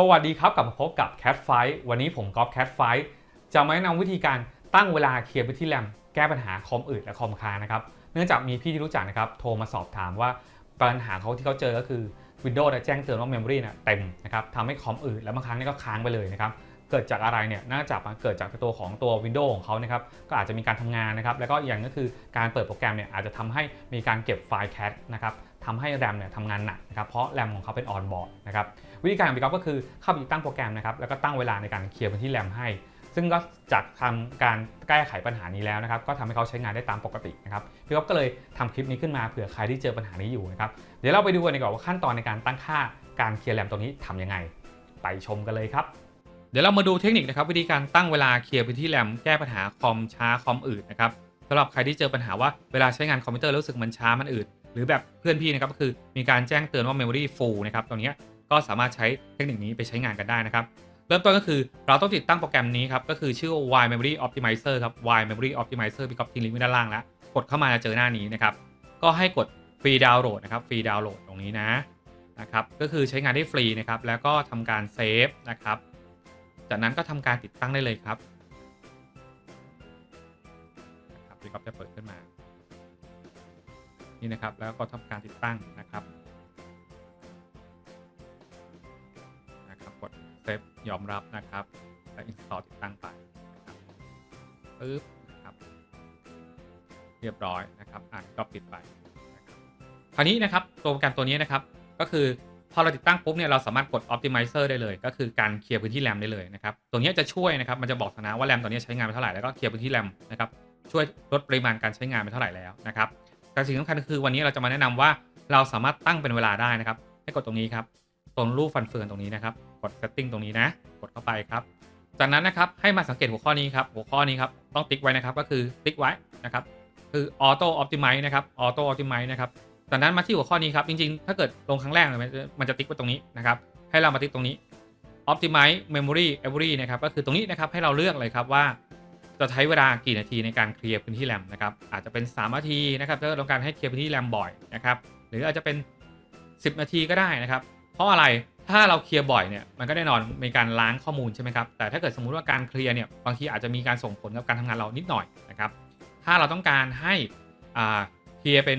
สวัสดีครับกลับมาพบกับ Cat Fight วันนี้ผมก๊อฟ Cat Fight จะมาแนะนำวิธีการตั้งเวลาเคลียร์พื้นที่แรมแก้ปัญหาคอมอืดและคอมค้างนะครับ เนื่องจากมีพี่ที่รู้จักนะครับ โทรมาสอบถามว่าปัญหาเขาที่เขาเจอก็คือ Windows แจ้งเตือนว่า Memory เนี่เต็มนะครับทำให้คอมอืดแล้วบางครั้งนี่ก็ค้างไปเลยนะครับ เกิดจากอะไรเนี่ยน่าจะมาเกิดจากตัวของตัว Windows ของเขานะครับก็อาจจะมีการทำงานนะครับแล้วก็อย่างก็คือการเปิดโปรแกรมเนี่ยอาจจะทำให้มีการเก็บไฟล์แคชนะครับ ทำให้แรมเนี่ยทำงานหนักนะครับเพราะแรมของเขาเป็นออนบอร์ดนะครับวิธีการของพี่ก๊อฟก็คือเข้าไปตั้งโปรแกรมนะครับแล้วก็ตั้งเวลาในการเคลียร์พื้นที่แรมให้ ซึ่งก็จากทำการแก้ไขปัญหานี้แล้วนะครับก็ทำให้เขาใช้งานได้ตามปกตินะครับพี่ก๊อฟก็เลยทำคลิปนี้ขึ้นมาเผื่อใครที่เจอปัญหานี้อยู่นะครับเดี๋ยวเราไปดูกันดีกว่าว่าขั้นตอนในการตั้งค่าการเคลียร์แรมตรงนี้ทำยังไง ไปชมกันเลยครับเดี๋ยวเรามาดูเทคนิคนะครับวิธีการตั้งเวลาเคลียร์พื้นที่แรมแก้ปัญหาคอมช้าคอมอืดนะครับสำหรับใครที่เจอปัญหาว่าเวลาใช้งานคอมพิวเตอร์รู้สึกมันช้ามันอืด หรือแบบเพื่อนพี่นะครับก็คือมีการแจ้งเตือนว่า Memory full นะครับตรงนี้ก็สามารถใช้เทคนิคนี้ไปใช้งานกันได้นะครับ เริ่มต้นก็คือเราต้องติดตั้งโปรแกรมนี้ครับก็คือชื่อ Y Memory Optimizer ครับ Y Memory Optimizer พี่ก๊อฟทิ้งลิงก์ไว้ด้านล่างแล้วกดเข้ามาจะเจอหน้านี้นะครับก็ให้กดฟรีดาวน์โหลดนะครับฟรีดาวน์โหลดตรงนี้นะนะครับก็คือใช้งานได้ฟรีนะครับแล้วก็ทำการเซฟนะครับจากนั้นก็ทำการติดตั้งได้เลยครับครับพี่ก๊อฟจะเปิดขึ้นมา นี่นะครับ แล้วก็ทำการติดตั้งนะครับนะครับกดเซฟยอมรับนะครับแล้ว install ติดตั้งไปนะครับปึ๊บนะครับ เรียบร้อยนะครับอ่านก็ปิดไปนะครับคราวนี้นะครับตัวโปรแกรมตัวนี้นะครับก็คือพอเราติดตั้งปุ๊บเนี่ยเราสามารถกด optimizer ได้เลย ก็คือการเคลียร์พื้นที่แรมได้เลยนะครับตัวนี้จะช่วยนะครับมันจะบอกสถานะว่าแรมตัวนี้ใช้งานไปเท่าไหร่แล้วก็เคลียร์พื้นที่แรมนะครับช่วยลดปริมาณการใช้งานไปเท่าไหร่แล้วนะครับ แต่สิ่งสำคัญคือวันนี้เราจะมาแนะนำว่าเราสามารถตั้งเป็นเวลาได้นะครับ ให้กดตรงนี้ครับ ตรงรูปฟันเฟืองตรงนี้นะครับ กด setting ตรงนี้นะ กดเข้าไปครับ จากนั้นนะครับให้มาสังเกตหัวข้อนี้ครับ หัวข้อนี้ครับต้องติ๊กไว้นะครับ ก็คือติ๊กไว้นะครับ คือ auto optimize นะครับ auto optimize นะครับ จากนั้นมาที่หัวข้อนี้ครับ จริงๆ ถ้าเกิดลงครั้งแรกเนี่ยมันจะมันจะติ๊กไว้ตรงนี้นะครับ ให้เรามาติ๊กตรงนี้ optimize memory every นะครับ ก็คือตรงนี้นะครับให้เราเลือกเลยครับว่า จะใช้เวลากี่นาทีในการเคลียร์พื้นที่แรมนะครับ อาจจะเป็น 3 นาทีนะครับถ้าเราต้องการให้เคลียร์พื้นที่แรมบ่อยนะครับหรืออาจจะเป็น 10 นาทีก็ได้นะครับ เพราะอะไรถ้าเราเคลียร์บ่อยเนี่ยมันก็แน่นอนมีการล้างข้อมูลใช่ไหมครับแต่ถ้าเกิดสมมุติว่าการเคลียร์เนี่ยบางทีอาจจะมีการส่งผลกับการทำงานเรานิดหน่อยนะครับ ถ้าเราต้องการให้อ่าเคลียร์เป็น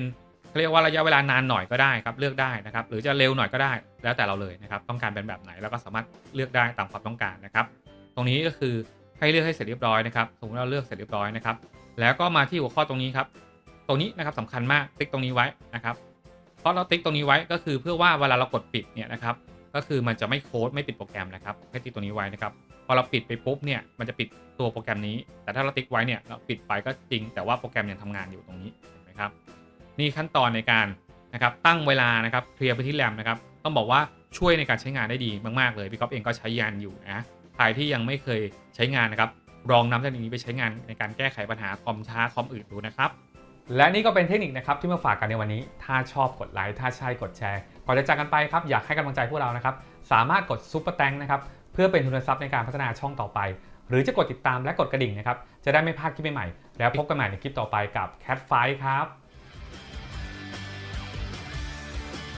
เขาเรียกว่าระยะเวลานานหน่อยก็ได้ครับเลือกได้นะครับ หรือจะเร็วหน่อยก็ได้แล้วแต่เราเลยนะครับ ต้องการเป็นแบบไหนเราก็สามารถเลือกได้ตามความต้องการนะครับ ตรงนี้ก็คือ ให้เลือกให้เสร็จเรียบร้อยนะครับสมมติเราเลือกเสร็จเรียบร้อยนะครับ แล้วก็มาที่หัวข้อตรงนี้ครับ ตรงนี้นะครับสำคัญมากติ๊กตรงนี้ไว้นะครับ เพราะเราติ๊กตรงนี้ไว้ก็คือเพื่อว่าเวลาเรากดปิดเนี่ยนะครับ ก็คือมันจะไม่โค้ดไม่ปิดโปรแกรมนะครับให้ติ๊กตรงนี้ไว้นะครับ พอเราปิดไปปุ๊บเนี่ยมันจะปิดตัวโปรแกรมนี้ แต่ถ้าเราติ๊กไว้เนี่ยเราปิดไปก็จริง แต่ว่าโปรแกรมยังทำงานอยู่ตรงนี้นไหมครับ นี่ขั้นตอนในการนะครับตั้งเวลานะครับเคลียร์ไปที่แรมนะครับ ต้องบอกว่าช่วยในการใช้งานได้ดีมากๆเลยพี่ก๊อฟเองก็ใช้ยานอยู่นะ ใครที่ยังไม่เคยใช้งานนะครับลองนำเทคนิคนี้ไปใช้งานในการแก้ไขปัญหาคอมช้าคอมอืดดูนะครับ และนี่ก็เป็นเทคนิคนะครับที่มาฝากกันในวันนี้ ถ้าชอบกดไลค์ถ้าใช่กดแชร์ก่อนจะจากกันไปครับอยากให้กำลังใจพวกเรานะครับสามารถกดซุปเปอร์แตงนะครับเพื่อเป็นทุนทรัพย์ในการพัฒนาช่องต่อไป หรือจะกดติดตามและกดกระดิ่งนะครับจะได้ไม่พลาดคลิปใหม่ๆแล้วพบกันใหม่ในคลิปต่อไปกับ Cat f i ครับ